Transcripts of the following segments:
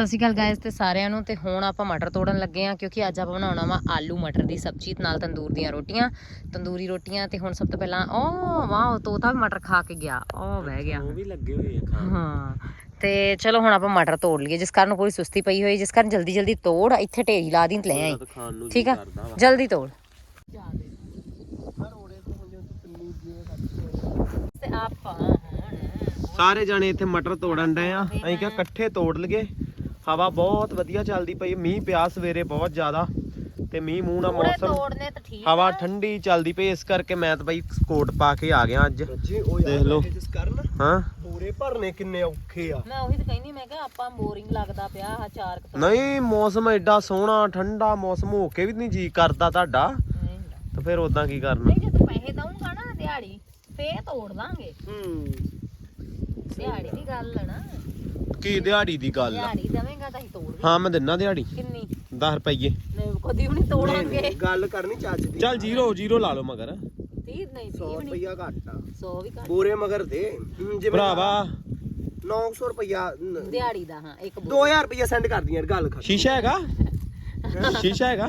ਸਤਿ ਸ਼੍ਰੀ ਅਕਾਲ ਗਾਇਸ ਤੇ ਸਾਰਿਆਂ ਨੂੰ ਤੇ ਹੁਣ ਆਪਾਂ ਮਟਰ ਤੋੜਨ ਲੱਗੇ ਆ ਕਿਉਂਕਿ ਅੱਜ ਆਪਾਂ ਬਣਾਉਣਾ ਵਾ ਆਲੂ ਮਟਰ ਦੀ ਸਬਜ਼ੀ ਤੇ ਨਾਲ ਤੰਦੂਰ ਦੀਆਂ ਰੋਟੀਆਂ। ਤੰਦੂਰੀ ਰੋਟੀਆਂ ਤੇ ਹੁਣ ਸਭ ਤੋਂ ਪਹਿਲਾਂ ਓ ਵਾਹ ਤੋਤਾ ਵੀ ਮਟਰ ਖਾ ਕੇ ਗਿਆ। ਉਹ ਬਹਿ ਗਿਆ। ਉਹ ਵੀ ਲੱਗੇ ਹੋਏ ਆ ਖਾਣ। ਹਾਂ ਤੇ ਚਲੋ ਹੁਣ ਆਪਾਂ ਮਟਰ ਤੋੜ ਲਈਏ ਜਿਸ ਕਾਰਨ ਕੋਈ ਸੁਸਤੀ ਪਈ ਹੋਈ ਜਿਸ ਕਾਰਨ ਜਲਦੀ ਜਲਦੀ ਤੋੜ ਇੱਥੇ ਢੇਰੀ ਲਾ ਦੀ ਤੇ ਲੈ ਆਈ। ਠੀਕ ਆ? ਜਲਦੀ ਤੋੜ। ਤੇ ਆਪਾਂ ਹੁਣ ਸਾਰੇ ਜਾਣੇ ਇੱਥੇ ਮਟਰ ਤੋੜਨ ਡਏ ਆ। ਅਸੀਂ ਕਿਹਾ ਇਕੱਠੇ ਤੋੜ ਲਈਏ। ਹਵਾ ਬਹੁਤ ਵਧੀਆ ਚੱਲਦੀ ਪਈ ਮੀਂਹ ਪਿਆ ਸਵੇਰੇ ਬਹੁਤ ਜ਼ਿਆਦਾ ਤੇ ਮੀਂਹ ਮੂੰਹ ਨਾਲ ਮੌਸਮ ਤੋੜਨੇ ਤਾਂ ਠੀਕ ਹਵਾ ਠੰਡੀ ਚੱਲਦੀ ਪਈ ਇਸ ਕਰਕੇ ਮੈਂ ਤਾਂ ਬਈ ਕੋਟ ਪਾ ਕੇ ਆ ਗਿਆ ਅੱਜ। ਜੀ ਉਹ ਦੇਖ ਲਓ। ਜਿਸ ਕਰਨ। ਹਾਂ? ਪੂਰੇ ਭਰਨੇ ਕਿੰਨੇ ਔਖੇ ਆ। ਮੈਂ ਉਹੀ ਤਾਂ ਕਹਿੰਦੀ ਮੈਂ ਕਿਹਾ ਆਪਾਂ ਬੋਰਿੰਗ ਲੱਗਦਾ ਪਿਆ ਆ ਚਾਰ ਕੁ ਨਹੀਂ ਮੌਸਮ ਐਡਾ ਸੋਹਣਾ ਠੰਡਾ ਮੌਸਮ ਹੋ ਕੇ ਵੀ ਨਹੀਂ ਜੀ ਕਰਦਾ ਤੁਹਾਡਾ। ਨਹੀਂ। ਤੇ ਫਿਰ ਉਦਾਂ ਕੀ ਕਰਨਾ? ਨਹੀਂ ਜੇ ਤੂੰ ਪੈਸੇ ਦਊਂਗਾ ਨਾ ਦਿਹਾੜੀ ਫੇਰ ਤੋੜ ਲਾਂਗੇ। ਹੂੰ। ਦਿਹਾੜੀ ਦੀ ਗੱਲ ਆ ਨਾ। ਕੀ ਦਿਹਾੜੀ ਦੀ ਗੱਲ ਆ? ਦਿਹਾੜੀ ਦੇਵੇਂਗਾ ਤਾਂ ਅਸੀਂ ਤੋੜ ਹਾਂ ਮੈਂ ਦਿੰਨਾ ਦਿਹਾੜੀ। ਕਿੰਨੀ? 10 ਰੁਪਏ ਨਹੀਂ ਕਦੀ ਵੀ ਨਹੀਂ ਤੋੜਾਂਗੇ। ਗੱਲ ਕਰਨੀ ਚੱਜ ਦੀ। ਚੱਲ ਜ਼ੀਰੋ ਜ਼ੀਰੋ ਲਾ ਲਓ ਮਗਰ। 30 ਨਹੀਂ 100 30 ਵੀ ਨਹੀਂ। ਰੁਪਇਆ ਘੱਟ ਆ। 100 ਵੀ ਘੱਟ। ਪੂਰੇ ਮਗਰ ਦੇ। ਹਮ, ਜਿਵੇਂ ਭਰਾਵਾ। 900 ਰੁਪਇਆ ਦਿਹਾੜੀ ਦਾ ਹਾਂ ਇੱਕ 2000 ਰੁਪਇਆ ਸੈਂਡ ਕਰ ਦੀਆਂ ਗੱਲ ਖਤਮ। ਸ਼ੀਸ਼ਾ ਹੈਗਾ? ਸ਼ੀਸ਼ਾ ਹੈਗਾ?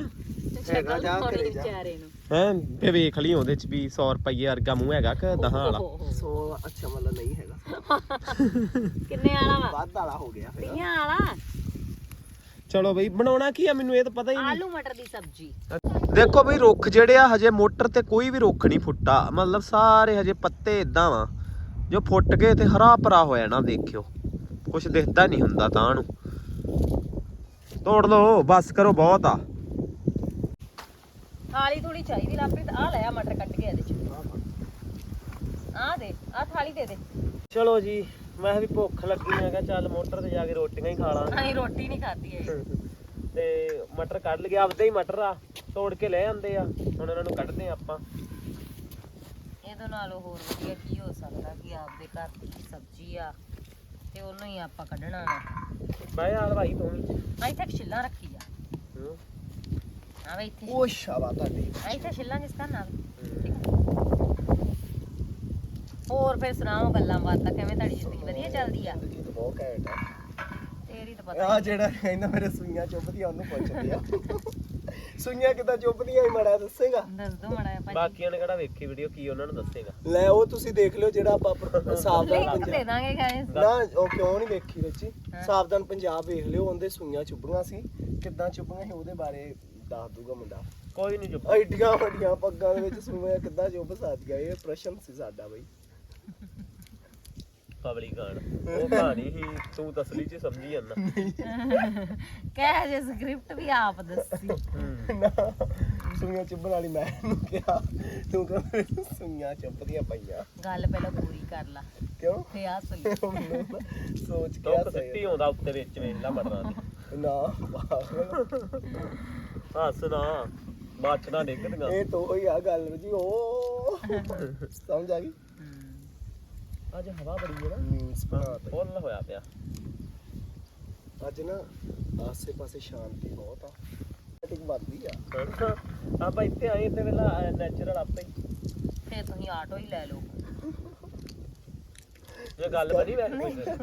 ਹੈਗਾ ਜਾ ਹੋਣੀ ਘਰੇ ਜਾ। ਵਿਚਾਰੇ ਨੂੰ। ਹੈ ਫੇ ਵੇਖ ਲਈ ਉਹਦੇ ਚ ਵੀ 100 ਰੁਪਏ ਵਰਗਾ ਮੂੰਹ ਹੈਗਾ ਕਿ ਦਹਾਂ ਵਾਲਾ। ਓਹੋ, 100 ਅੱਛਾ ਮਤਲਬ ਨਹੀਂ ਹੈਗਾ। ਕਿੰਨੇ ਵਾਲਾ ਵਾ? ਵੱਧ ਵਾਲਾ ਹੋ ਗਿਆ ਫਿਰ। 30 ਵਾਲਾ ਚਲੋ ਬਈ ਬਣਾਉਣਾ ਕੀ ਆ? ਮੈਨੂੰ ਇਹ ਤਾਂ ਪਤਾ ਹੀ ਨਹੀਂ। ਆਲੂ ਮਟਰ ਦੀ ਸਬਜ਼ੀ। ਦੇਖੋ ਬਈ ਰੁੱਖ ਜਿਹੜੇ ਆ ਹਜੇ ਮੋਟਰ ਤੇ ਕੋਈ ਵੀ ਰੁੱਖ ਨਹੀਂ ਫੁੱਟਾ। ਮਤਲਬ ਸਾਰੇ ਹਜੇ ਪੱਤੇ ਇਦਾਂ ਵਾ ਜੋ ਫੁੱਟ ਗਏ ਤੇ ਹਰਾ ਭਰਾ ਹੋ ਜਾਣਾ ਦੇਖਿਓ। ਕੁਝ ਦਿਖਦਾ ਨਹੀਂ ਹੁੰਦਾ ਤਾਂ ਨੂੰ। ਤੋੜ ਲਓ ਬਸ ਕਰੋ ਬਹੁਤ ਆ। ਥਾਲੀ ਥੋੜੀ ਚਾਹੀਦੀ ਲਾਪਰੀ ਆ ਲੈ ਆ ਮਟਰ ਕੱਟ ਕੇ ਇਹਦੇ ਚ। ਆ ਦੇ ਆ ਥਾਲੀ ਦੇ ਦੇ। ਚਲੋ ਜੀ ਮੈਂ ਵੀ ਭੁੱਖ ਲੱਗੀ ਮੈਂ ਕਿਹਾ ਚੱਲ ਮੋਟਰ ਤੇ ਜਾ ਕੇ ਰੋਟੀਆਂ ਹੀ ਖਾ ਲਾਂਗੇ ਅਸੀਂ ਰੋਟੀ ਨਹੀਂ ਖਾਧੀ ਹੈ ਤੇ ਮਟਰ ਕੱਢ ਲਏ ਆਪਦੇ ਹੀ ਮਟਰ ਆ ਤੋੜ ਕੇ ਲੈ ਆਂਦੇ ਆ। ਹੁਣ ਇਹਨਾਂ ਨੂੰ ਕੱਢਦੇ ਆ ਆਪਾਂ। ਇਹਦੇ ਨਾਲੋਂ ਹੋਰ ਵਧੀਆ ਕੀ ਹੋ ਸਕਦਾ ਕਿ ਆਪਦੇ ਘਰ ਦੀ ਸਬਜ਼ੀ ਆ ਤੇ ਉਹਨੂੰ ਹੀ ਆਪਾਂ ਕੱਢਣਾ ਵਾ। ਬਾਏ ਹਾਲ ਭਾਈ ਤੂੰ ਵੀ। ਆ ਇੱਥੇ ਇੱਕ ਛਿੱਲਾਂ ਰੱਖੀ ਆ। ਹੂੰ। ਆ ਵੇ ਇੱਥੇ। ਉਹ ਸ਼ਾਬਾ ਤੁਹਾਡੀ। ਆ ਇੱਥੇ ਛਿੱਲਾਂ ਜਿਸ ਤਰ੍ਹਾਂ ਨਾਲ। ਹੋਰ ਫਿਰ ਸੁਣਾਓ ਗੱਲਾਂ ਬਾਤਾਂ ਕਿਵੇਂ ਤੁਹਾਡੀ ਜ਼ਿੰਦਗੀ ਵਧੀਆ ਚੱਲਦੀ ਆ? ਜੀ ਤਾਂ ਬਹੁਤ ਘੈਂਟ ਆ। ਤੇਰੀ ਤਾਂ ਪਤਾ ਆ ਜਿਹੜਾ ਕਹਿੰਦਾ ਮੇਰੇ ਸੂਈਆਂ ਚੁੱਭਦੀਆਂ ਉਹਨੂੰ ਪੁੱਛਦੇ ਆ ਸੂਈਆਂ ਕਿਦਾਂ ਚੁੱਭਦੀਆਂ ਹੀ ਮੜਾ ਦੱਸੇਗਾ? ਦੱਸ ਦੋ ਮੜਾ ਭਾਜੀ। ਬਾਕੀਆਂ ਨੇ ਕਿਹੜਾ ਵੇਖੀ ਵੀਡੀਓ ਕੀ ਉਹਨਾਂ ਨੂੰ ਦੱਸੇਗਾ? ਲੈ ਉਹ ਤੁਸੀਂ ਦੇਖ ਲਿਓ ਜਿਹੜਾ ਆਪਾਂ ਸਾਵਧਾਨ ਲਿੰਕ ਦੇ ਪੰਜਾਬ ਦਾਂਗੇ ਗਾਇਸ ਨਾ ਉਹ ਕਿਉਂ ਨਹੀਂ ਵੇਖੀ ਰੱਚੀ ਹਾਂ। ਸਾਵਧਾਨ ਪੰਜਾਬ ਵੇਖ ਲਿਓ ਉਹਦੇ ਸੂਈਆਂ ਚੁੱਭੀਆਂ ਸੀ। ਕਿੱਦਾਂ ਚੁੱਭੀਆਂ ਸੀ ਉਹਦੇ ਬਾਰੇ ਦੱਸ ਦੂਗਾ ਮੁੰਡਾ। ਕੋਈ ਨਹੀਂ ਚੁੱਪ। ਐਡੀਆਂ ਵੱਡੀਆਂ ਪੱਗਾਂ ਦੇ ਵਿੱਚ ਸੂਈਆਂ ਕਿੱਦਾਂ ਚੁੱਭ ਸਕਦੀਆਂ ਇਹ ਪ੍ਰਸ਼ਨ ਸੀ ਸਾਡਾ ਬਈ। ਪਬਲੀ ਗਾਣ ਉਹ ਕਹਾਣੀ ਹੀ ਤੂੰ ਤਸਲੀ ਚ ਸਮਝੀ ਜਾਂਦਾ। ਕਹਿ ਜੇ ਸਕ੍ਰਿਪਟ ਵੀ ਆਪ ਦੱਸੀ। ਨਾ ਸੂਈਆਂ ਚੁੱਭਣ ਵਾਲੀ ਮੈਂ ਨੂੰ ਕਿਹਾ ਤੂੰ ਕਹ ਸੂਈਆਂ ਚੁੱਭਦੀਆਂ ਪਈਆਂ। ਗੱਲ ਪਹਿਲਾਂ ਪੂਰੀ ਕਰ ਲਾ। ਕਿਉਂ? ਫੇ ਆ ਸੋਈ। ਸੋਚ ਕੇ ਹੱਸ ਸਿੱਟੀ ਆਉਂਦਾ ਉੱਤੇ ਵਿੱਚ ਵੇਲਾ ਮਟਰਾਂ ਦੀ। ਨਾ। ਹੱਸ ਨਾ ਬਾਛਣਾ ਡਿੱਗਦੀਆਂ ਇਹ ਤੋਂ ਹੀ ਆ ਗੱਲ ਜੀ ਉਹ। ਸਮਝ ਆ ਗਈ? ਅੱਜ ਹਵਾ ਬੜੀ ਹੈ ਨਾ। ਫੁੱਲ ਹੋਇਆ ਪਿਆ। ਅੱਜ ਨਾ ਆਸੇ ਪਾਸੇ ਸ਼ਾਂਤੀ ਬਹੁਤ ਆ। ਟਿਕ ਵੱਧਦੀ ਆ। ਆਪਾਂ ਇੱਥੇ ਆਏ ਤੇ ਵੇਲਾ ਨੈਚੁਰਲ ਆਪੇ। ਹੀ। ਫੇ ਤੁਸੀਂ ਆਟੋ ਹੀ ਲੈ ਲਓ। ਇਹ ਗੱਲ ਬਣੀ ਵੈਸੇ।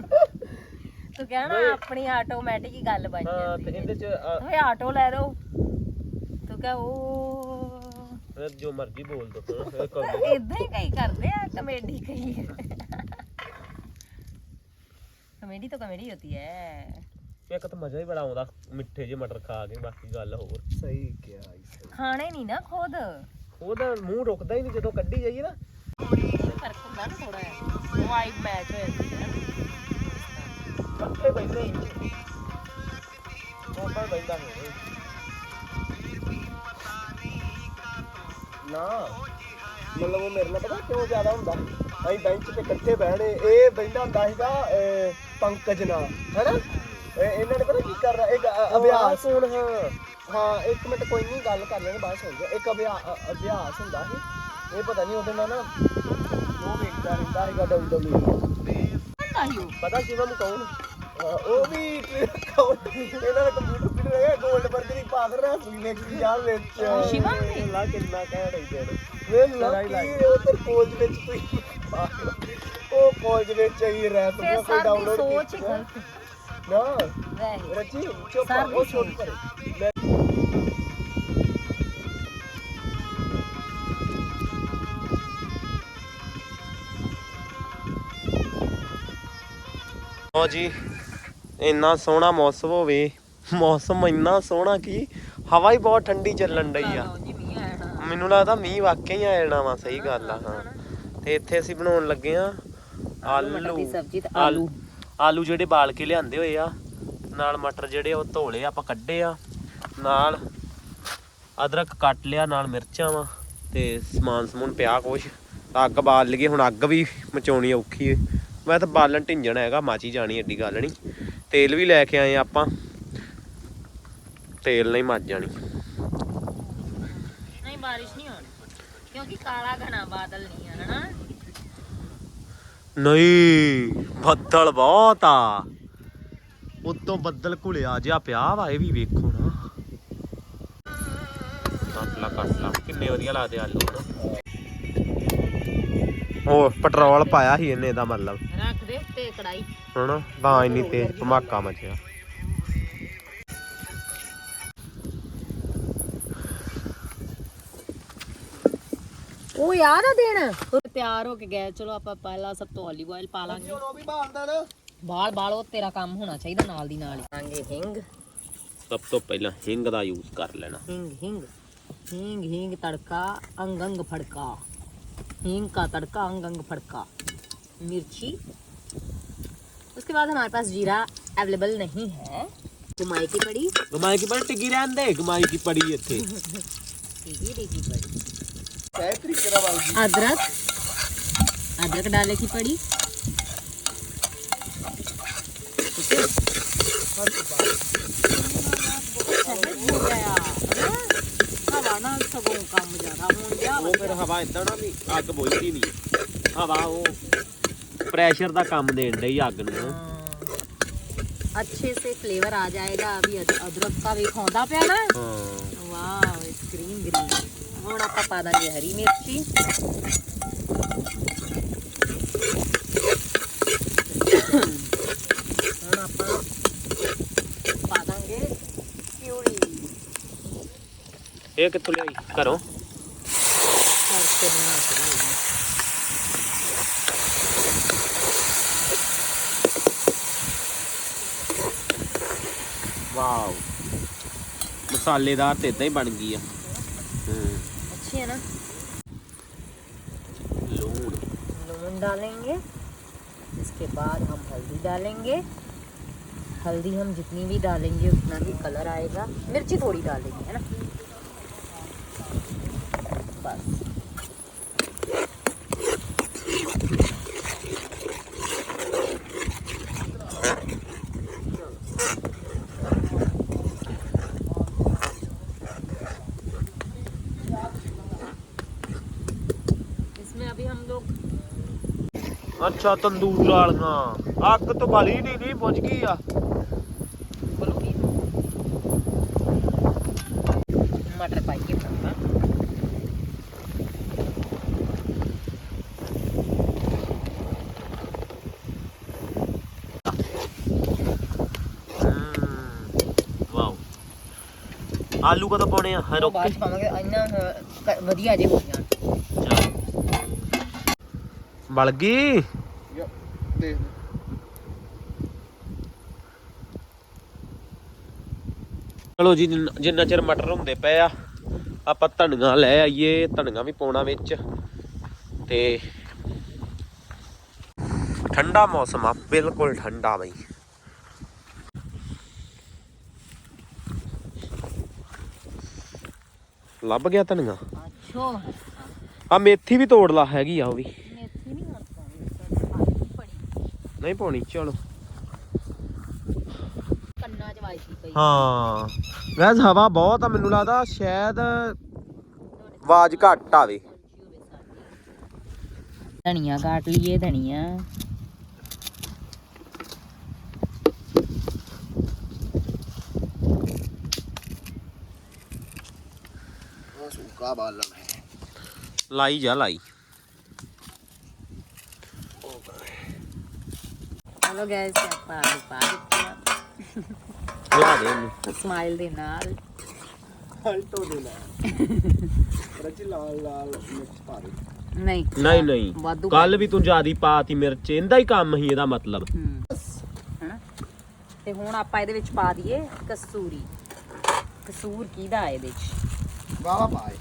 ਤੂੰ ਕਹਿਣਾ ਆਪਣੀ ਆਟੋਮੈਟਿਕ ਹੀ ਗੱਲ ਬਣ ਹਾਂ ਜਾਂਦੀ ਤੇ ਇਹਦੇ ਚ ਆ, ਓਏ ਆਟੋ ਲੈ ਲਓ। ਤੂੰ ਕਹ ਉਹ ਫਿਰ ਜੋ ਮਰਜ਼ੀ ਬੋਲ ਦੋ ਫਿਰ ਕੋਈ ਇਦਾਂ ਹੀ ਕਈ ਕਰਦੇ ਆ ਕਮੇਡੀ ਕਈ ਕਮੇਡੀ ਤਾਂ ਕਮੇਡੀ ਹੁੰਦੀ ਹੈ ਇੱਕ ਤਾਂ ਮਜ਼ਾ ਹੀ ਬੜਾ ਆਉਂਦਾ ਮਿੱਠੇ ਜਿਹੇ ਮਟਰ ਖਾ ਕੇ ਬਾਕੀ ਗੱਲ ਹੋਰ। ਸਹੀ ਕਿਹਾ ਇਸ ਖਾਣੇ ਨਹੀਂ ਨਾ ਖੁਦ। ਉਹਦਾ ਮੂੰਹ ਰੁਕਦਾ ਹੀ ਨਹੀਂ ਜਦੋਂ ਕੱਢੀ ਜਾਈਏ ਨਾ। ਫ਼ਰਕ ਹੁੰਦਾ ਨਾ ਥੋੜਾ ਜਿਹਾ। ਵਾਈਬ ਮੈਚ ਹੋ ਜਾਂਦੀ ਹੈ ਇਕੱਠੇ ਬੈਠੇ ਉਹ ਪਰ ਬੈਠਾ ਹੋਵੇ। ਨਾ ਮਤਲਬ ਉਹ ਮੇਰੇ ਨਾਲ ਪਤਾ ਕਿਉਂ ਜ਼ਿਆਦਾ ਹੁੰਦਾ? ਅਸੀਂ ਬੈਂਚ ਤੇ ਇਕੱਠੇ ਬਹਿਣੇ ਇਹ ਬੈਠਾ ਹੁੰਦਾ ਸੀਗਾ ਅਹ, ਪੰਕਜ ਨਾਲ ਹੈਨਾ? ਇਹ- ਇਹਨਾਂ ਨੇ ਪਤਾ ਕੀ ਕਰ ਰਿਹਾ ਇੱਕ ਅ- ਅਭਿਆਸ। ਹੁਣ ਹਾਂ। ਹਾਂ ਇੱਕ ਮਿੰਟ ਕੋਈ ਨਹੀਂ ਗੱਲ ਕਰ ਲੈਣੇ ਬਾਅਦ ਸੁਣ ਜਾ ਇੱਕ ਅਭਿਆ- ਅ- ਅਭਿਆਸ ਹੁੰਦਾ ਸੀ। ਇਹ ਪਤਾ ਨਹੀਂ ਉਹਦੇ ਨਾਲ ਨਾ ਉਹ ਵੇਖਦਾ ਰਹਿੰਦਾ ਸੀਗਾ ਡਬਲਯੂ ਹੁੰਦਾ ਹੀ ਉਹ ਪਤਾ ਸ਼ਿਵਮ ਕੌਣ? ਉਹ ਵੀ account ਇਹਨਾਂ ਦਾ ਕੰਪਿਊਟਰ ਫਿਰ ਹੈਗਾ ਗੋਲਡ ਵਰਗ ਦੀ ਪਾਗਲ ਨਾ ਅਸਲੀ ਵਿੱਚ ਯਾਰ ਵਿੱਚ। ਸ਼ਿਵਮ ਵੀ ਲਾ ਕਿੰਨਾ ਕਹਿ ਰਹੀ ਤੇਰੇ ਵੇ ਲੱਕੀ ਉਧਰ ਕਾਲਜ ਵਿੱਚ ਤੁਸੀਂ ਪਾਗਲ। ਕਾਲਜ ਵਿੱਚ ਹੀ ਰਹਿ ਤੁਮਾ ਕੋਈ ਸਰ ਦੀ ਡਾਊਨਲੋਡ ਸੋਚ ਹੀ ਗਲਤ ਨਾ ਵੈਸੇ ਰੱਜੀ ਚੁੱਪ ਸਰ ਉਹ ਦੀ ਛੋਟੀ ਸੋਚ। ਕਰੇ। ਮੈਂ ਲਓ ਜੀ ਇੰਨਾ ਸੋਹਣਾ ਮੌਸਮ ਹੋਵੇ ਮੌਸਮ ਇੰਨਾ ਸੋਹਣਾ ਕਿ ਹਵਾ ਹੀ ਬਹੁਤ ਠੰਡੀ ਚੱਲਣ ਡਈ ਆ। ਜੀ ਮੀਂਹ ਆਣਾ ਮੈਨੂੰ ਲੱਗਦਾ ਮੀਂਹ ਵਾਕਈ ਹੀ ਆ ਜਾਣਾ ਵਾ ਸਹੀ ਗੱਲ ਆ ਹਾਂ। ਤੇ ਇੱਥੇ ਅਸੀਂ ਬਣਾਉਣ ਲੱਗੇ ਆ ਦੀ ਆਲੂ ਸਬਜ਼ੀ ਤੇ ਆਲ- ਆਲੂ। ਜਿਹੜੇ ਬਾਲ ਕੇ ਲਿਆਂਦੇ ਹੋਏ ਆ ਨਾਲ ਮਟਰ ਜਿਹੜੇ ਉਹ ਧੋਲੇ ਆਪਾਂ ਕੱਢੇ ਆ ਨਾਲ ਅਦਰਕ ਕੱਟ ਲਿਆ ਨਾਲ ਮਿਰਚਾਂ ਵਾ ਤੇ ਸਮਾਨ ਸਮੂਨ ਪਿਆ ਕੁਛ। ਅੱਗ ਬਾਲ ਲਈਏ ਹੁਣ ਅੱਗ ਵੀ ਮਚਾਉਣੀ ਔਖੀ ਏ। ਮੈਂ ਤਾਂ ਬਾਲਣ ਢਿੰਜਣ ਹੈਗਾ ਮਾਚੀ ਜਾਣੀ ਏਡੀ ਗੱਲ ਨਹੀਂ ਤੇਲ ਵੀ ਲੈ ਕੇ ਆਏ ਆਪਾਂ। ਤੇਲ ਨਾਲ ਹੀ ਮੱਚ ਜਾਣੀ। ਨਹੀਂ ਬਾਰਿਸ਼ ਨਹੀਂ ਹੋਣੀ। ਕਿਉਂਕਿ ਕਾਲਾ ਘਣਾ ਬਾਦਲ ਨਹੀਂ ਆ ਹਨਾ? ਨਹੀਂ ਬੱਦਲ ਬਹੁਤ ਆ। ਉੱਤੋਂ ਬੱਦਲ ਘੁਲਿਆ ਜਿਹਾ ਪਿਆ ਵਾ ਇਹ ਵੀ ਵੇਖੋ ਨਾ। ਕੱਟ ਲਾ ਕੱਟ ਲਾ ਕਿੰਨੇ ਵਧੀਆ ਲੱਗਦੇ ਆਲੂ। ਉਹ ਪੈਟਰੋਲ ਪਾਇਆ ਸੀ ਇਹਨੇ ਦਾ ਮਤਲਬ। ਰੱਖ ਦੇ ਤੇ ਕੜਾਈ ਹਨਾ ਤਾਂ ਇੰਨੀ ਤੇਜ਼ ਧਮਾਕਾ ਮਚਿਆ। ਉਹ ਯਾਰ ਆ ਦੇਣ। ਤਿਆਰ ਹੋ ਕੇ ਗਏ। ਚਲੋ ਆਪਾਂ ਪਹਿਲਾਂ ਸਭ ਤੋਂ ਆਲਿਵ ਆਇਲ ਪਾ ਲਾਂਗੇ। ਉਹ ਵੀ ਬਾਲਦਾ ਨਾ। ਬਾਲ ਬਾਲੋ ਤੇਰਾ ਕੰਮ ਹੋਣਾ ਚਾਹੀਦਾ ਨਾਲ ਦੀ ਨਾਲ ਹਾਂਜੀ ਹਿੰਗ। ਸਭ ਤੋਂ ਪਹਿਲਾਂ ਹਿੰਗ ਦਾ ਯੂਜ਼ ਕਰ ਲੈਣਾ। ਹਿੰਗ ਹਿੰਗ। ਹਿੰਗ ਹਿੰਗ ਤੜਕਾ ਅੰਗ ਅੰਗ ਫੜਕਾ। हींग का तड़का अंग अंग फड़का मिर्ची उसके बाद हमारे पास जीरा अवेलेबल नहीं है घुमाई की पड़ी घुमाई की पड़ी टिकी रहन दे घुमाई की पड़ी ਇੱਥੇ? टिकी टिकी पड़ी ਸਹੀ ਤਰੀਕੇ ਨਾਲ ਬਾਲਦੀ अदरक अदरक डाले की पड़ी ठीक है सहज हो गया है ना? हवा नाल सगों काम ज्यादा होन गया ਉਹ ਫਿਰ ਹਵਾ ਇਦਾਂ ਨਾ ਵੀ ਅੱਗ ਬੁਝਦੀ ਨਹੀਂ ਹਵਾ ਉਹ ਪ੍ਰੈਸ਼ਰ ਦਾ ਕੰਮ ਦੇਣ ਡਈ ਅੱਗ ਨੂੰ हाँ। अच्छे से फ्लेवर आ जाएगा अभी अद- अदरक का भी खोंदा पिया ना ਹਾਂ वाह ग्रीन ग्रीन ਹੁਣ ਆਪਾਂ ਪਾ ਦਾਂਗੇ ਹਰੀ ਮਿਰਚੀ। ਹੁਣ ਆਪਾਂ ਪਾ ਦਾਂਗੇ ਪਿਊਰੀ। ਇਹ ਕਿੱਥੋਂ ਲਿਆਈ? ਘਰੋਂ? ਕਰਕੇ ਬਣਾ ਕੇ ਵਾਓ। ਮਸਾਲੇਦਾਰ ਤੇ ਇਦਾਂ ਹੀ ਬਣ ਗਈ ਆ। डालेंगे। इसके बाद हम हल्दी डालेंगे। हल्दी हम जितनी भी डालेंगे, उतना ही कलर आएगा। मिर्ची थोड़ी डालेंगे, है ना? बस। ਅੱਛਾ ਤੰਦੂਰ ਵਾਲੀਆਂ ਅੱਗ ਤੋਂ ਬਲੀ ਨਹੀਂ ਨਹੀਂ ਪੁੱਜ ਗਈ ਆ। ਆਲੂ ਕਦੋਂ ਪਾਉਣੇ ਆ? ਹਾਂ ਬਾਅਦ ਪਾਵਾਂਗੇ। ਇੰਨਾ ਵਧੀਆ ਜੇ ਹੋ ਜਾਣ। ਚੱਲ। ਬਲ ਚਲੋ ਜੀ ਜਿੰਨ- ਚਿਰ ਮਟਰ ਹੁੰਦੇ ਪਏ ਆ ਆਪਾਂ ਧਨੀਆ ਲੈ ਆਈਏ ਧਨੀਆ ਵੀ ਪਾਉਣਾ ਵਿੱਚ। ਤੇ ਠੰਡਾ ਮੌਸਮ ਆ ਬਿਲਕੁਲ ਠੰਡਾ ਬਈ। ਲੱਭ ਗਿਆ ਧਨੀਆ? ਅੱਛੋ। ਆ ਮੇਥੀ ਵੀ ਤੋੜ ਲਾ ਹੈਗੀ ਆ ਉਹ ਵੀ। ਮੇਥੀ ਨਹੀਂ ਪਾਉਣੀ ਚਲੋ ਕੰਨਾਂ ਚ ਵਾਈ ਪਈ ਹਾਂ। ਵੈਸ ਹਵਾ ਬਹੁਤ ਆ ਮੈਨੂੰ ਲੱਗਦਾ ਸ਼ਾਇਦ ਆਵਾਜ਼ ਘੱਟ ਆਵੇ। ਧਨੀਆ ਕਾਟ ਲਈਏ ਧਨੀਆ। ਲਾਈ ਜਾ ਲਾਈ। ਚਲੋ ਗਾਇਸ ਆਪਾਂ ਆਲੂ ਲਾ ਦੇ ਇਹਨੂੰ ਸਮਾਈਲ ਦੇ ਨਾਲ ਹਲਟੋ ਦੇ ਨਾਲ ਰੱਜੀ ਲਾਲ ਲਾਲ ਮਿਰਚ ਪਾ ਦੇ ਨਹੀਂ ਨਹੀਂ ਨਹੀਂ ਵਾਧੂ ਕੱਲ ਵੀ ਤੂੰ ਜਿਆਦੀ ਪਾਤੀ ਮਿਰਚ ਇਹਦਾ ਹੀ ਕੰਮ ਹੀ ਇਹਦਾ ਮਤਲਬ ਹੂੰ ਹਨਾ ਤੇ ਹੁਣ ਆਪਾਂ ਇਹਦੇ ਵਿੱਚ ਪਾ ਦਈਏ ਕਸੂਰੀ ਕਸੂਰ ਕਿਹਦਾ ਹੈ ਇਹਦੇ ਵਿੱਚ ਵਾਵਾ ਪਾਏ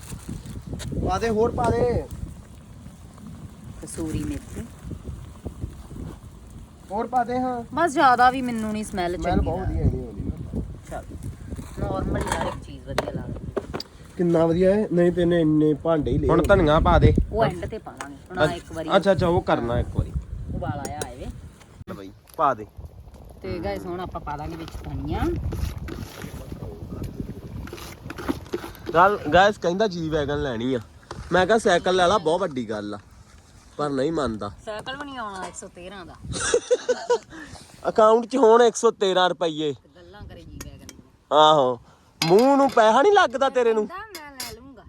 ਪਾ ਦੇ ਹੋਰ ਪਾ ਦੇ ਕਸੂਰੀ ਮੇਥੀ ਹੋਰ ਪਾ ਦੇ ਹਾਂ ਬਸ ਜ਼ਿਆਦਾ ਵੀ ਮੈਨੂੰ ਨਹੀਂ ਸਮੈਲ ਚੰਗੀ ਬਹੁਤ ਨਾਰਮਲ ਹਰ ਇੱਕ ਚੀਜ਼ ਵਧੀਆ ਲੱਗਦੀ। ਕਿੰਨਾ ਵਧੀਆ ਹੈ? ਨਹੀਂ ਤੇ ਇਹਨੇ ਇੰਨੇ ਭਾਂਡੇ ਹੀ ਲਏ ਹੁਣ ਧਨੀਆ ਪਾ ਦੇ। ਉਹ ਐਂਡ ਤੇ ਪਾਵਾਂਗੇ ਹੁਣ ਆਹ ਇੱਕ ਵਾਰੀ। ਅੱਛਾ ਅੱਛਾ ਉਹ ਕਰਨਾ ਇੱਕ ਵਾਰੀ। ਉਬਾਲ ਆਇਆ ਆਏ ਵੇ। ਬਈ ਪਾ ਦੇ। ਤੇ ਗਾਇਸ ਹੁਣ ਆਪਾਂ ਪਾ ਦਾਂਗੇ ਵਿੱਚ ਧਨੀਆ। ਗੱਲ ਗਾਇਸ ਕਹਿੰਦਾ ਜੀ ਵੈਗਨ ਲੈਣੀ ਆ। ਮੈਂ ਕਿਹਾ ਸਾਈਕਲ ਲੈ ਲਾ ਬਹੁਤ ਵੱਡੀ ਗੱਲ ਆ। ਪਰ ਨਹੀਂ ਮੰਨਦਾ। ਸਾਈਕਲ ਵੀ ਨਹੀਂ ਆਉਣਾ 113 ਦਾ। ਅਕਾਊਂਟ 'ਚ ਹੁਣ 113 ਰੁਪਏ ਤੇ ਗੱਲਾਂ ਕਰੇ ਜੀ ਵੈਗਨ ਆਹੋ। ਮੂੰਹ ਨੂੰ ਪੈਸਾ ਨਹੀਂ ਲੱਗਦਾ ਤੇਰੇ ਨੂੰ। ਦਾ ਮੈਂ ਲੈ ਲੂੰਗਾ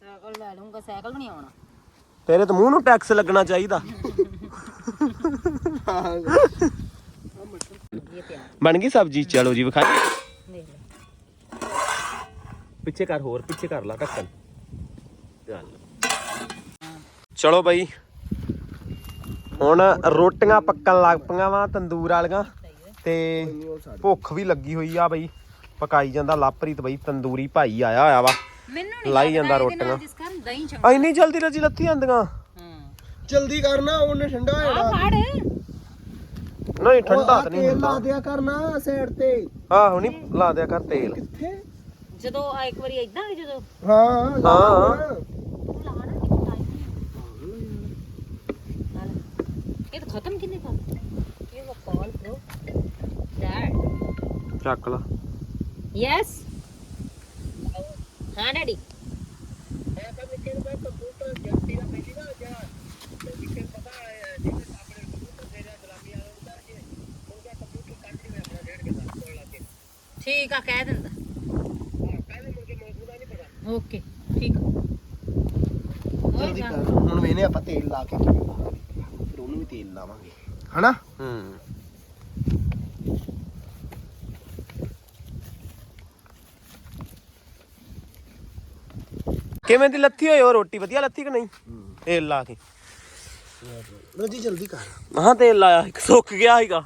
ਸਾਈਕਲ ਲੈ ਲੂੰਗਾ ਸਾਈਕਲ ਵੀ ਨਹੀਂ ਆਉਣਾ। ਤੇਰੇ ਤਾਂ ਮੂੰਹ ਨੂੰ ਟੈਕਸ ਲੱਗਣਾ ਚਾਹੀਦਾ। ਇਹ ਪਿਆ ਬਣ ਗਈ ਸਬਜੀ? ਚਲੋ ਜੀ ਵਿਖਾ। ਦੇਖ ਲੈ ਪਿੱਛੇ ਕਰ ਹੋਰ ਪਿੱਛੇ ਕਰ ਲਾ ਢੱਕਣ। ਚੱਲ। ਚਲੋ ਬਈ। ਹੁਣ ਰੋਟੀਆਂ ਪੱਕਣ ਲੱਗ ਪਈਆਂ ਵਾ ਤੰਦੂਰ ਵਾਲੀਆਂ। ਤੇ ਭੁੱਖ ਵੀ ਲੱਗੀ ਹੋਈ ਆ ਬਈ। ਪਕਾਈ ਜਾਂਦਾ ਲਾਪਰੀਤ ਬਈ ਤੰਦੂਰੀ ਭਾਈ ਆਇਆ ਹੋਇਆ ਵਾ। ਮੈਨੂੰ ਲਾਈ ਜਾਂਦਾ ਰੋਟੀਆਂ। ਜਿਸ ਕਾਰਨ ਦਹੀਂ ਚੰਗਾ ਇੰਨੀ ਜਲਦੀ ਰਜੀ ਲੱਥੀ ਜਾਂਦੀਆਂ। ਹਾਂ। ਜਲਦੀ ਕਰਨਾ ਉਹਨੇ ਠੰਡਾ ਹੋ ਆ ਜਾਣਾ ਫੜ। ਨਹੀਂ ਠੰਡਾ ਤਾਂ ਨਹੀਂ ਤੇਲ ਲਾ ਦਿਆ ਕਰਨਾ ਸਾਈਡ ਤੇ। ਆਹੋ ਨਹੀਂ ਲਾ ਦਿਆ ਕਰ ਤੇਲ। ਕਿੱਥੇ? ਜਦੋਂ ਆ ਇੱਕ ਵਾਰੀ ਇਦਾਂ ਵੀ ਜਦੋਂ ਹਾਂ। ਹਾਂ। ਇਹ ਤਾਂ ਖਤਮ ਕਿੰਨੇ ਕਰ ਇਹ ਵਾ ਕਾਲ ਬ్రో ਡੈਡ ਚੱਕ ਲਾ। ਯੈਸ ਹਾਂ ਡੈਡੀ। ਠੀਕ ਆ ਕਹਿ ਦਿੰਦਾ। ਓਕੇ ਠੀਕ ਆ। ਜਲਦੀ ਕਰ। ਹੁਣ ਵੇਨੇ ਆਪਾਂ ਤੇਲ ਲਾ ਕੇ ਕਿਵੇਂ ਲਾਵਾਂਗੇ ਫਿਰ ਉਹਨੂੰ ਵੀ ਤੇਲ ਲਾਵਾਂਗੇ। ਹਨਾ? ਹੂੰ। ਕਿਵੇਂ ਦੀ ਲੱਥੀ ਹੋਈ ਉਹ ਰੋਟੀ ਵਧੀਆ ਲੱਥੀ ਕਿ ਨਹੀਂ? ਤੇਲ ਲਾ ਕੇ। ਰੋਜੀ ਜਲਦੀ ਕਰ। ਹਾਂ ਤੇਲ ਲਾਇਆ ਇੱਕ ਸੁੱਕ ਗਿਆ ਸੀਗਾ।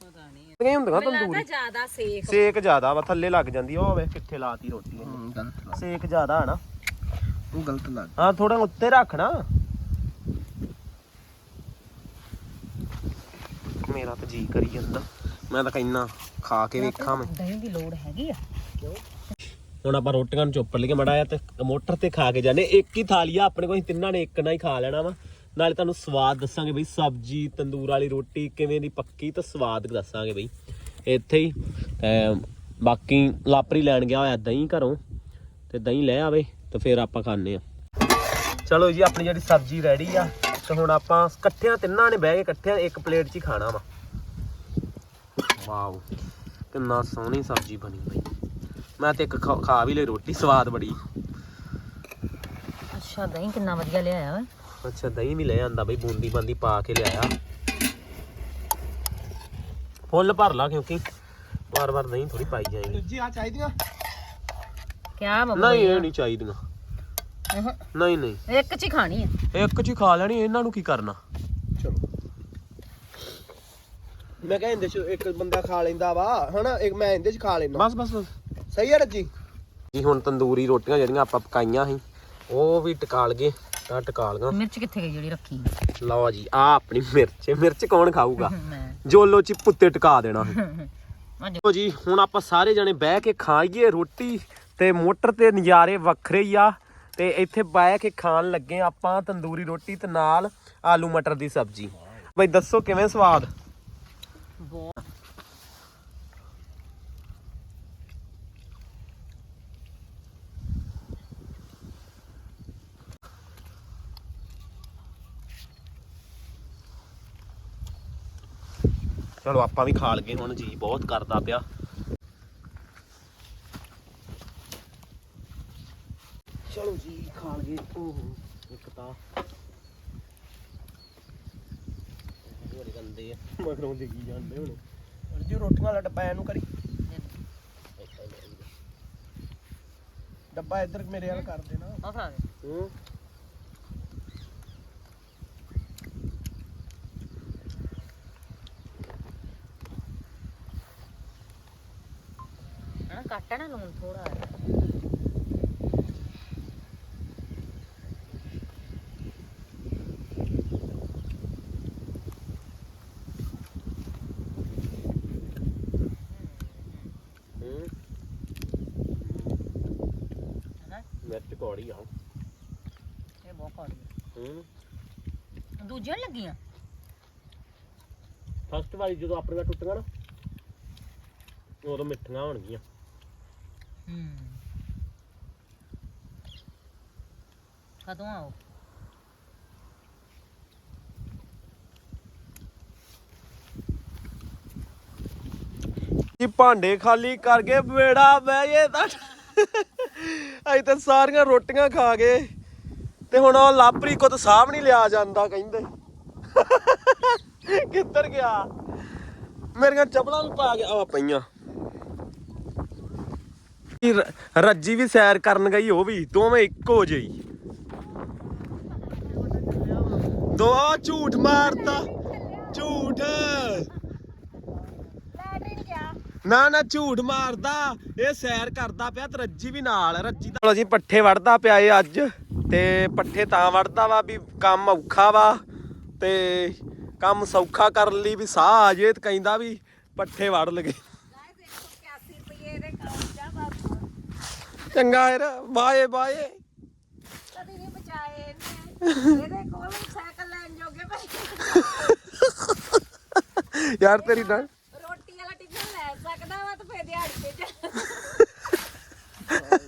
ਪਤਾ ਨਹੀਂ ਮੈਨੂੰ ਲੱਗਦਾ ਤੰਦੂਰੀ ਜ਼ਿਆਦਾ ਸੇਕ ਸੇਕ ਜ਼ਿਆਦਾ ਵਾ ਥੱਲੇ ਲੱਗ ਜਾਂਦੀ ਆ ਉਹ ਵੇ ਕਿੱਥੇ ਲਾਤੀ ਰੋਟੀ ਇਹਨੇ। ਗਲਤ ਸੇਕ ਜ਼ਿਆਦਾ ਹੈ ਨਾ। ਤੂੰ ਗਲਤ ਲਾ। ਹਾਂ ਥੋੜਾ ਉੱਤੇ ਰੱਖਣਾ ਮੇਰਾ ਤਾਂ ਜੀ ਕਰੀ ਜਾਂਦਾ। ਮੈਂ ਤਾਂ ਕਹਿੰਨਾ ਖਾ ਕੇ ਵੇਖਾਂ ਮੈਂ। ਦਹੀਂ ਦੀ ਲੋੜ ਹੈਗੀ ਆ। ਹੁਣ ਆਪਾਂ ਰੋਟੀਆਂ ਨੂੰ ਚੁੱਪ ਲਈਏ ਮੜਾ ਆ ਤੇ ਮੋਟਰ ਤੇ ਖਾ ਕੇ ਜਾਣੇ ਇੱਕ ਹੀ ਥਾਲੀ ਆ, ਆਪਣੇ ਕੋਲ ਅਸੀਂ ਤਿੰਨਾਂ ਨੇ ਇੱਕ ਨਾ ਹੀ ਖਾ ਲੈਣਾ ਵਾ। ਨਾਲੇ ਤੁਹਾਨੂੰ ਸਵਾਦ ਦੱਸਾਂਗੇ ਬਈ, ਸਬਜੀ, ਤੰਦੂਰ ਵਾਲੀ ਰੋਟੀ ਕਿਵੇਂ ਦੀ ਪੱਕੀ ਤੇ ਸਵਾਦ ਦੱਸਾਂਗੇ ਬਈ। ਇੱਥੇ ਹੀ ਬਾਕੀ ਲਾਪਰੀ ਲੈਣ ਗਿਆ ਹੋਇਆ ਦਹੀਂ ਘਰੋਂ, ਤੇ ਦਹੀਂ ਲੈ ਆਵੇ ਤੇ ਫਿਰ ਆਪਾਂ ਖਾਣੇ ਆ ਚਲੋ ਜੀ, ਆਪਣੀ ਜਿਹੜੀ ਸਬਜੀ ਰੈਡੀ ਆ, ਤੇ ਹੁਣ ਆਪਾਂ ਇਕੱਠਿਆਂ ਤਿੰਨਾਂ ਨੇ ਬਹਿ ਕੇ ਇਕੱਠਿਆਂ ਇੱਕ ਪਲੇਟ 'ਚ ਹੀ ਖਾਣਾ ਵਾ। ਵਾਓ, ਕਿੰਨਾ ਸੋਹਣੀ ਸਬਜੀ ਬਣੀ ਬਈ। ਮੈਂ ਤੇ ਇੱਕ ਖਾ- ਖਾ ਵੀ ਲਈ ਰੋਟੀ ਸਵਾਦ ਬੜੀ। ਅੱਛਾ ਦਹੀਂ ਕਿੰਨਾ ਵਧੀਆ ਲਿਆਇਆ ਵਾ ਅੱਛਾ ਦਹੀਂ ਵੀ ਲੈ ਆਂਦਾ ਬਈ ਬੂੰਦੀ ਬਾਂਦੀ ਪਾ ਕੇ ਲਿਆਇਆ। ਫੁੱਲ ਭਰ ਲਾ ਕਿਉਂਕਿ ਵਾਰ ਵਾਰ ਦਹੀਂ ਥੋੜੀ ਪਾਈ ਜਾਏਗੀ। ਜੀ ਆ ਚਾਹੀਦੀਆਂ? ਕਿਆ ਮੰਮਾ ਨਹੀਂ ਇਹ ਨਹੀਂ ਚਾਹੀਦੀਆਂ। ਨਹੀਂ ਨਹੀਂ। ਇੱਕ ਚ ਹੀ ਖਾਣੀ ਆ। ਇੱਕ ਚ ਹੀ ਖਾ ਲੈਣੀ ਇਹਨਾਂ ਨੂੰ ਕੀ ਕਰਨਾ? ਚਲੋ। ਮੈਂ ਕਿਹਾ ਇਹਦੇ ਚ ਇੱਕ ਬੰਦਾ ਖਾ ਲੈਂਦਾ ਵਾ ਹਨਾ? ਇੱਕ ਮੈਂ ਇਹਦੇ ਚ ਖਾ ਲੈਣਾ ਬਸ ਬਸ ਬਸ। ਸਹੀ ਹੈ ਰੱਜੀ? ਜੀ ਹੁਣ ਤੰਦੂਰੀ ਰੋਟੀਆਂ ਜਿਹੜੀਆਂ ਆਪਾਂ ਪਕਾਈਆਂ ਸੀ ਉਹ ਵੀ ਟਕਾਲ ਗਏ ਤਾਂ ਟਕਾਲ ਗਾ ਮਿਰਚ ਕਿੱਥੇ ਗਈ ਜਿਹੜੀ ਰੱਖੀ? ਲਓ ਜੀ ਆ ਆਪਣੀ ਮਿਰਚ ਮਿਰਚ ਕੌਣ ਖਾਊਗਾ? ਜੋਲੋ ਚ ਪੁੱਤੇ ਟਕਾ ਦੇਣਾ ਲਓ ਜੀ ਹੁਣ ਆਪਾਂ ਸਾਰੇ ਜਣੇ ਬਹਿ ਕੇ ਖਾਈਏ ਰੋਟੀ ਤੇ ਮੋਟਰ ਤੇ ਨਜ਼ਾਰੇ ਵੱਖਰੇ ਹੀ ਆ। ਤੇ ਇੱਥੇ ਬਹਿ ਕੇ ਖਾਣ ਲੱਗੇ ਆਪਾਂ ਤੰਦੂਰੀ ਰੋਟੀ ਤੇ ਨਾਲ ਆਲੂ ਮਟਰ ਦੀ ਸਬਜ਼ੀ। ਬਈ ਦੱਸੋ ਕਿਵੇਂ ਸਵਾਦ? ਬਹੁਤ ਚਲੋ ਆਪਾਂ ਵੀ ਖਾ ਲਗੇ ਹੁਣ ਜੀ ਬਹੁਤ ਕਰਦਾ ਪਿਆ। ਚਲੋ ਜੀ ਖਾ ਲਗੇ। ਓਹ ਇੱਕ ਤਾਂ ਬੜੇ ਗੰਦੇ ਆ। ਮਗਰੋਂ ਦੇਖੀ ਜਾਂਦੇ ਹੁਣ। ਰੱਜੂ ਰੋਟੀਆਂ ਵਾਲਾ ਡੱਬਾ ਇਹਨੂੰ ਕਰੀ। ਡੱਬਾ ਇੱਧਰ ਮੇਰੇ ਵੱਲ ਕਰ ਦੇਣਾ। ਆ ਫੜਾ ਦੇ ਹੂੰ ਨਾ ਲੂਣ ਥੋੜਾ ਮਿਰਚ ਕੌੜੀ ਆ। ਇਹ ਬਹੁਤ ਕੌੜੀ ਹੂੰ। ਦੂਜੀਆਂ ਲੱਗੀਆਂ? ਫਸਟ ਵਾਰੀ ਜਦੋਂ ਆਪਣੀਆਂ ਟੁੱਟੀਆਂ ਨਾ ਉਦੋਂ ਮਿੱਠੀਆਂ ਹੋਣਗੀਆਂ। ਹੂੰ। ਕਦੋਂ ਆਓ? ਜੀ ਭਾਂਡੇ ਖਾਲੀ ਕਰਕੇ ਬੇੜਾ ਬਹਿ ਜੇ ਤਾਂ। ਅਸੀਂ ਤਾਂ ਸਾਰੀਆਂ ਰੋਟੀਆਂ ਖਾ ਗਏ। ਤੇ ਹੁਣ ਉਹ ਲਾਪਰੀ ਕੋ ਤਾਂ ਸਾਹਬ ਨਹੀਂ ਲਿਆ ਜਾਂਦਾ ਕਹਿੰਦੇ। ਕਿੱਧਰ ਗਿਆ? ਮੇਰੀਆਂ ਚੱਪਲਾਂ ਵੀ ਪਾ ਗਿਆ ਆ ਪਈਆਂ। ਰ- ਰੱਜੀ ਵੀ ਸੈਰ ਕਰਨ ਗਈ, ਉਹ ਵੀ, ਦੋਵੇਂ ਇੱਕੋ ਜਿਹੀ ਦੋ, ਝੂਠ ਮਾਰਦਾ ਝੂਠ। ਨਾ ਨਾ, ਝੂਠ ਮਾਰਦਾ, ਇਹ ਸੈਰ ਕਰਦਾ ਪਿਆ ਤੇ ਰੱਜੀ ਵੀ ਨਾਲ, ਰੱਜੀ ਦਾ ਜੀ ਪੱਠੇ ਵੜਦਾ ਪਿਆ ਇਹ ਅੱਜ, ਤੇ ਪੱਠੇ ਤਾਂ ਵੜਦਾ ਵਾ ਵੀ ਕੰਮ ਔਖਾ ਵਾ, ਤੇ ਕੰਮ ਸੌਖਾ ਕਰਨ ਲਈ ਵੀ ਸਾਹ ਆ ਜੇ ਤੇ ਕਹਿੰਦਾ ਵੀ ਪੱਠੇ ਵੜ ਲਗੇ। ਚੰਗਾ ਯਾਰ ਬਾਏ ਬਾਏ ਕਦੀ ਨਹੀਂ ਬਚਾਏ ਇਹਦੇ ਕੋਲ ਸਾਈਕਲ ਲੈਣ ਜੋਗੇ ਭਾਈ। ਯਾਰ ਤੇਰੀ ਨਾ ਰੋਟੀ ਵਾਲਾ ਟਿਫਨ ਲੈ ਸਕਦਾ ਵਾ ਤੇ ਫੇਰ ਦਿਹਾੜੀ ਤੇ